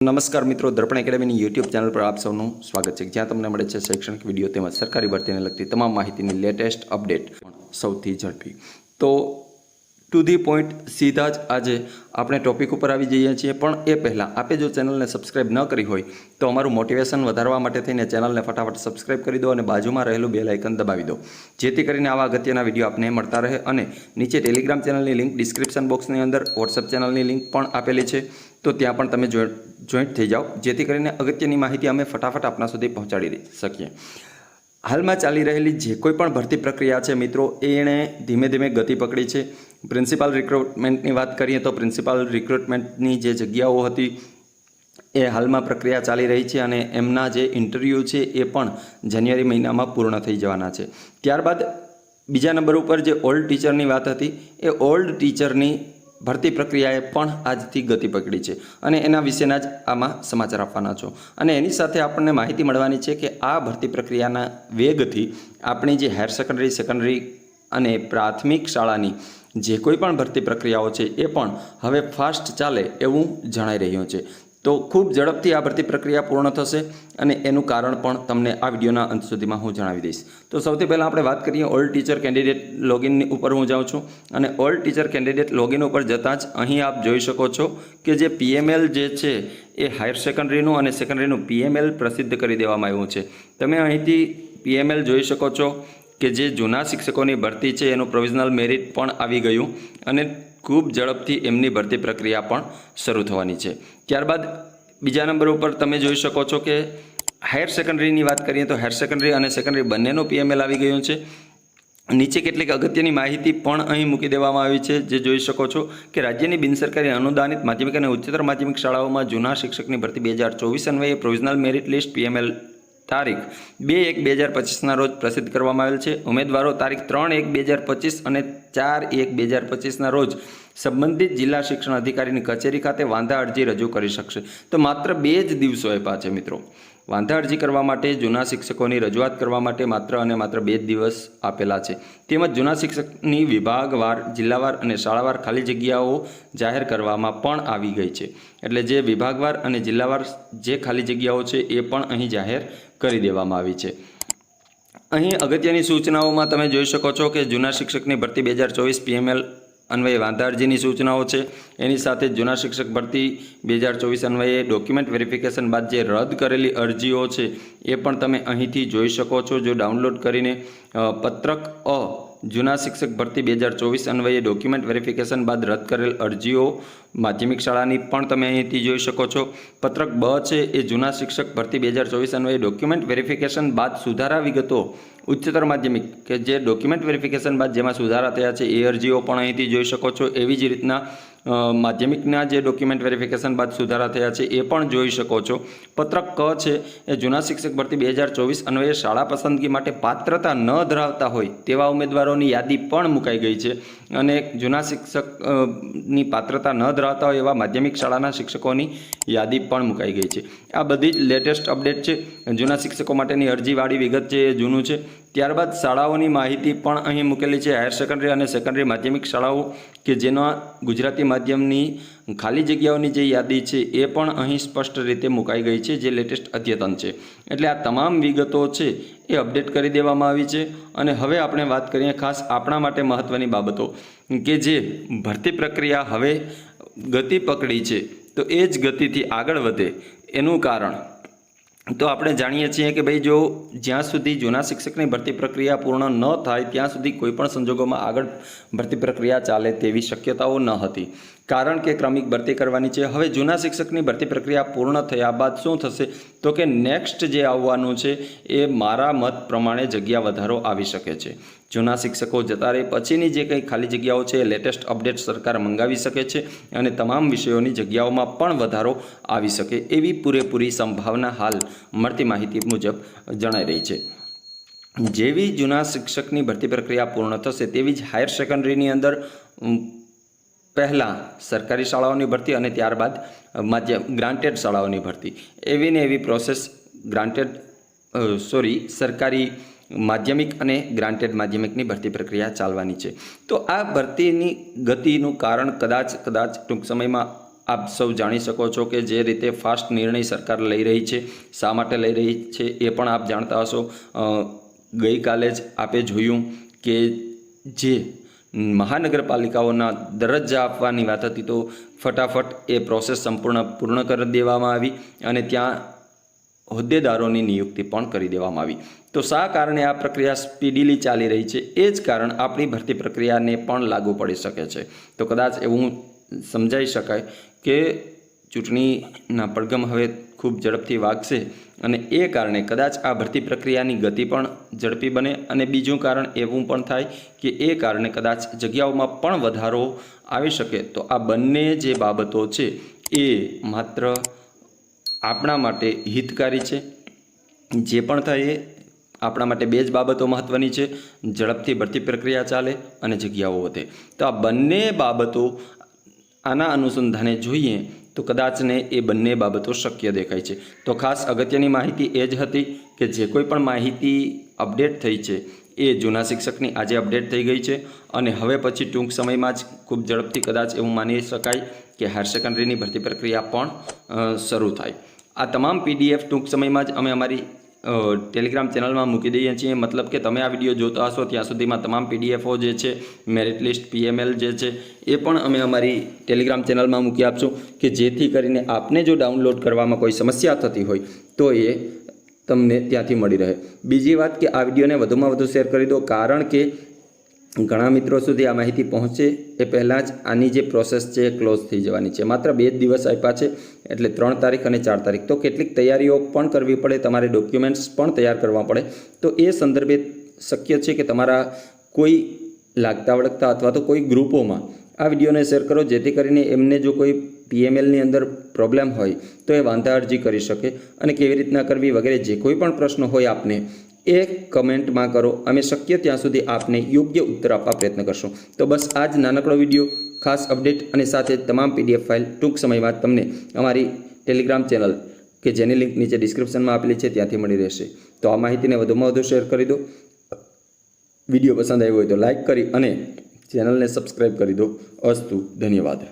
નમસ્કાર મિત્રો, દર્પણ એકેડેમીની YouTube channel પર આપ સૌનું સ્વાગત છે. જ્યાં તમને મળે છે શૈક્ષણિક વીડિયો તેમજ સરકારી ભરતીને લગતી તમામ માહિતીની લેટેસ્ટ અપડેટ સૌથી ઝડપી. તો ટુ ધી પોઈન્ટ સીધા જ આજે આપણે ટોપિક ઉપર આવી જઈએ છીએ. પણ એ પહેલાં આપે જો ચેનલને સબસ્ક્રાઇબ ન કરી હોય, તો અમારું મોટિવેશન વધારવા માટે થઈને ચેનલને ફટાફટ સબસ્ક્રાઇબ કરી દો અને બાજુમાં રહેલું બે લાઇકન દબાવી દો. જેથી કરીને આવા અગત્યના વીડિયો આપને મળતા રહે અને નીચે ટેલિગ્રામ ચેનલની લિંક ડિસ્ક્રિપ્શન બોક્સની અંદર વોટ્સઅપ ચેનલની લિંક પણ આપેલી છે. તો ત્યાં પણ તમે જોઈન્ટ થઈ જાઓ. જેથી કરીને અગત્યની માહિતી અમે ફટાફટ આપના સુધી પહોંચાડી શકીએ. હાલમાં ચાલી રહેલી જે કોઈ પણ ભરતી પ્રક્રિયા છે મિત્રો, એણે ધીમે ધીમે ગતિ પકડી છે. પ્રિન્સિપાલ રિક્રુટમેન્ટની વાત કરીએ તો પ્રિન્સિપાલ રિક્રુટમેન્ટની જે જગ્યાઓ હતી, એ હાલમાં પ્રક્રિયા ચાલી રહી છે અને એમના જે ઇન્ટરવ્યૂ છે એ પણ જાન્યુઆરી મહિનામાં પૂર્ણ થઈ જવાના છે. ત્યારબાદ બીજા નંબર ઉપર જે ઓલ્ડ ટીચરની વાત હતી, એ ઓલ્ડ ટીચરની ભરતી પ્રક્રિયાએ પણ આજથી ગતિ પકડી છે અને એના વિશેના જ આમાં સમાચાર આપવાના છો. અને એની સાથે આપણને માહિતી મળવાની છે કે આ ભરતી પ્રક્રિયાના વેગથી આપણી જે હાયર સેકન્ડરી સેકન્ડરી અને પ્રાથમિક શાળાની જે કોઈ પણ ભરતી પ્રક્રિયાઓ છે એ પણ હવે ફાસ્ટ ચાલે એવું જણાઈ રહ્યું છે. તો ખૂબ ઝડપથી આ ભરતી પ્રક્રિયા પૂર્ણ થશે અને એનું કારણ પણ તમને આ વિડીયોના અંત સુધીમાં હું જણાવી દઈશ. તો સૌથી પહેલાં આપણે વાત કરીએ ઓલ ટીચર કેન્ડિડેટ લોગિનની ઉપર હું જાઉં છું અને ઓલ ટીચર કેન્ડિડેટ લોગિન ઉપર જતાં જ અહીં આપ જોઈ શકો છો કે જે પીએમએલ જે છે એ હાયર સેકન્ડરીનું અને સેકન્ડરીનું પીએમએલ પ્રસિદ્ધ કરી દેવામાં આવ્યું છે. તમે અહીંથી પીએમએલ જોઈ શકો છો કે જે જૂના શિક્ષકોની ભરતી છે, એનું પ્રોવિઝનલ મેરિટ પણ આવી ગયું અને ખૂબ ઝડપથી એમની ભરતી પ્રક્રિયા પણ શરૂ થવાની છે. ત્યારબાદ બીજા નંબર ઉપર તમે જોઈ શકો છો કે હાયર સેકન્ડરીની વાત કરીએ તો હાયર સેકન્ડરી અને સેકન્ડરી બંનેનું પીએમએલ આવી ગયું છે. નીચે કેટલીક અગત્યની માહિતી પણ અહીં મૂકી દેવામાં આવી છે, જે જોઈ શકો છો કે રાજ્યની બિનસરકારી અનુદાનિત માધ્યમિક અને ઉચ્ચતર માધ્યમિક શાળાઓમાં જૂના શિક્ષકની ભરતી બે હજાર ચોવીસ અન્વયે પ્રોવિઝનલ મેરિટ લિસ્ટ પીએમએલ તારીખ બે એક બે હજાર પચીસના રોજ પ્રસિદ્ધ કરવામાં આવેલ છે. ઉમેદવારો તારીખ ત્રણ એક બે હજાર પચીસ અને ચાર એક બે હજાર પચીસના રોજ સંબંધિત જિલ્લા શિક્ષણ અધિકારીની કચેરી ખાતે વાંધા અરજી રજૂ કરી શકશે. તો માત્ર બે જ દિવસો આપ્યા છે મિત્રો. વાંધા અરજી કરવા માટે જૂના શિક્ષકોની રજૂઆત કરવા માટે માત્ર અને માત્ર બે જ દિવસ આપેલા છે. તેમજ જૂના શિક્ષકની વિભાગવાર જિલ્લાવાર અને શાળાવાર ખાલી જગ્યાઓ જાહેર કરવામાં પણ આવી ગઈ છે. એટલે જે વિભાગવાર અને જિલ્લાવાર જે ખાલી જગ્યાઓ છે એ પણ અહીં જાહેર કરી દેવામાં આવી છે. અહીં અગત્યની સૂચનાઓમાં તમે જોઈ શકો છો કે જૂના શિક્ષકની ભરતી બે હજાર ચોવીસ પીએમએલ અન્વયે વાંધારજીની સૂચનાઓ છે. એની સાથે જૂના શિક્ષક ભરતી બે હજાર ચોવીસ અન્વયે ડોક્યુમેન્ટ વેરિફિકેશન બાદ જે રદ કરેલી અરજીઓ છે એ પણ તમે અહીંથી જોઈ શકો છો. જો ડાઉનલોડ કરીને પત્રક અ જૂના શિક્ષક ભરતી બે હજાર ચોવીસ અન્વયે ડોક્યુમેન્ટ વેરિફિકેશન બાદ રદ કરેલ અરજીઓ માધ્યમિક શાળાની પણ તમે અહીંથી જોઈ શકો છો. પત્રક બ છે એ જૂના શિક્ષક ભરતી બે હજાર ચોવીસ અન્વયે ડોક્યુમેન્ટ વેરિફિકેશન બાદ સુધારા વિગતો ઉચ્ચતર માધ્યમિક કે જે ડોક્યુમેન્ટ વેરિફિકેશન બાદ જેમાં સુધારા થયા છે એ અરજીઓ પણ અહીંથી જોઈ શકો છો. એવી જ રીતના માધ્યમિકના જે ડોક્યુમેન્ટ વેરિફિકેશન બાદ સુધારા થયા છે, એ પણ જોઈ શકો છો. પત્રક ક છે, એ જૂના શિક્ષક ભરતી બે હજાર ચોવીસ અન્વયે શાળા પસંદગી માટે પાત્રતા ન ધરાવતા હોય, તેવા ઉમેદવારોની યાદી પણ મુકાઈ ગઈ છે. અને જૂના શિક્ષકની પાત્રતા ન ધરાવતા હોય એવા માધ્યમિક શાળાના શિક્ષકોની યાદી પણ મુકાઈ ગઈ છે. આ બધી જ લેટેસ્ટ અપડેટ છે. જૂના શિક્ષકો માટેની અરજીવાળી વિગત છે, એ જૂનું છે. ત્યારબાદ શાળાઓની માહિતી પણ અહીં મૂકેલી છે. હાયર સેકન્ડરી અને સેકન્ડરી માધ્યમિક શાળાઓ કે જેના ગુજરાતી માધ્યમની ખાલી જગ્યાઓની જે યાદી છે એ પણ અહીં સ્પષ્ટ રીતે મુકાઈ ગઈ છે, જે લેટેસ્ટ અદ્યતન છે. એટલે આ તમામ વિગતો છે એ અપડેટ કરી દેવામાં આવી છે. અને હવે આપણે વાત કરીએ ખાસ આપણા માટે મહત્ત્વની બાબતો, કે જે ભરતી પ્રક્રિયા હવે ગતિ પકડી છે, તો એ જ ગતિથી આગળ વધે એનું કારણ તો આપણે જાણીએ છીએ કે ભાઈ જો જ્યાં સુધી જૂના શિક્ષકની ભરતી પ્રક્રિયા પૂર્ણ ન થાય, ત્યાં સુધી કોઈ પણ સંજોગોમાં આગળ ભરતી પ્રક્રિયા ચાલે તેવી શક્યતાઓ ન હતી. કારણ કે ક્રમિક ભરતી કરવાની છે. હવે જૂના શિક્ષકની ભરતી પ્રક્રિયા પૂર્ણ થયા બાદ શું થશે? તો કે નેક્સ્ટ જે આવવાનું છે એ મારા મત પ્રમાણે જગ્યા વધારો આવી શકે છે. જૂના શિક્ષકો જતા રહે પછીની જે કંઈ ખાલી જગ્યાઓ છે એ લેટેસ્ટ અપડેટ સરકાર મંગાવી શકે છે અને તમામ વિષયોની જગ્યાઓમાં પણ વધારો આવી શકે એવી પૂરેપૂરી સંભાવના હાલ મળતી માહિતી મુજબ જણાઈ રહી છે. જેવી જૂના શિક્ષકની ભરતી પ્રક્રિયા પૂર્ણ થશે તેવી જ હાયર સેકન્ડરીની અંદર પહેલાં સરકારી શાળાઓની ભરતી અને ત્યારબાદ માધ્યમ ગ્રાન્ટેડ શાળાઓની ભરતી. એવી ને એવી પ્રોસેસ ગ્રાન્ટેડ સોરી સરકારી માધ્યમિક અને ગ્રાન્ટેડ માધ્યમિકની ભરતી પ્રક્રિયા ચાલવાની છે. તો આ ભરતીની ગતિનું કારણ કદાચ કદાચ ટૂંક સમયમાં આપ સૌ જાણી શકો છો કે જે રીતે ફાસ્ટ નિર્ણય સરકાર લઈ રહી છે, શા માટે લઈ રહી છે એ પણ આપ જાણતા હશો. ગઈકાલે જ આપે જોયું કે જે મહાનગરપાલિકાઓના દરજ્જા આપવાની વાત હતી તો ફટાફટ એ પ્રોસેસ સંપૂર્ણ પૂર્ણ કરી દેવામાં આવી અને ત્યાં હોદ્દેદારોની નિયુક્તિ પણ કરી દેવામાં આવી. તો શા કારણે આ પ્રક્રિયા સ્પીડીલી ચાલી રહી છે? એ જ કારણ આપણી ભરતી પ્રક્રિયાને પણ લાગુ પડી શકે છે. તો કદાચ એવું સમજાઈ શકાય કે ચૂંટણીના પડઘમ હવે ખૂબ ઝડપથી વાગશે અને એ કારણે કદાચ આ ભરતી પ્રક્રિયાની ગતિ પણ ઝડપી બને અને બીજું કારણ એવું પણ થાય કે એ કારણે કદાચ જગ્યાઓમાં પણ વધારો આવી શકે. તો આ બંને જે બાબતો છે એ માત્ર આપણા માટે હિતકારી છે. જે પણ થાય એ આપણા માટે બે જ બાબતો મહત્ત્વની છે. ઝડપથી ભરતી પ્રક્રિયા ચાલે અને જગ્યાઓ વધે. તો આ બંને બાબતો આના અનુસંધાને જોઈએ તો કદાચને એ બંને બાબતો શક્ય દેખાય છે. તો ખાસ અગત્યની માહિતી એ જ હતી કે જે કોઈ પણ માહિતી અપડેટ થઈ છે. એ જૂના શિક્ષકની આજે અપડેટ થઈ ગઈ છે અને હવે પછી ટૂંક સમયમાં જ ખૂબ ઝડપથી કદાચ એવું માની શકાય કે હાયર સેકન્ડરીની ભરતી પ્રક્રિયા પણ શરૂ થાય. આ તમામ પીડીએફ ટૂંક સમયમાં જ અમે અમારી ટેલિગ્રામ ચેનલમાં મૂકી દઈએ છીએ. મતલબ કે તમે આ વીડિયો જોતા હશો ત્યાં સુધીમાં તમામ પીડીએફઓ જે છે, મેરિટ લિસ્ટ, પીએમએલ જે છે, એ પણ અમે અમારી ટેલિગ્રામ ચેનલમાં મૂકી આપશું કે જેથી કરીને આપને જો ડાઉનલોડ કરવામાં કોઈ સમસ્યા થતી હોય, તો એ તમને ત્યાંથી મળી રહે. બીજી વાત કે આ વિડીયોને વધુમાં વધુ શેર કરી દો, કારણ કે ઘણા મિત્રો સુધી આ માહિતી પહોંચે એ પહેલાં જ આની જે પ્રોસેસ છે એ ક્લોઝ થઈ જવાની છે. માત્ર બે જ દિવસ આપ્યા છે, એટલે ત્રણ તારીખ અને ચાર તારીખ. તો કેટલીક તૈયારીઓ પણ કરવી પડે, તમારે ડોક્યુમેન્ટ્સ પણ તૈયાર કરવા પડે. તો એ સંદર્ભે શક્ય છે કે તમારા કોઈ લાગતા વળગતા અથવા તો કોઈ ગ્રુપોમાં આ વિડીયોને શેર કરો, જેથી કરીને એમને જો કોઈ પીએમએલની અંદર પ્રોબ્લેમ હોય, તો એ વાંધા અરજી કરી શકે અને કેવી રીતના કરવી વગેરે જે કોઈ પણ પ્રશ્ન હોય આપને, એ કમેન્ટમાં કરો. અમે શક્ય ત્યાં સુધી આપને યોગ્ય ઉત્તર આપવા પ્રયત્ન કરશું. તો બસ આ જ નાનકડો વીડિયો, ખાસ અપડેટ અને સાથે તમામ પીડીએફ ફાઇલ ટૂંક સમયમાં તમને અમારી ટેલિગ્રામ ચેનલ કે જેની લિંક નીચે ડિસ્ક્રિપ્શનમાં આપેલી છે ત્યાંથી મળી રહેશે. તો આ માહિતીને વધુમાં વધુ શેર કરી દો. વીડિયો પસંદ આવ્યો હોય તો લાઇક કરી અને ચેનલને સબસ્ક્રાઈબ કરી દો. અસ્તુ, ધન્યવાદ.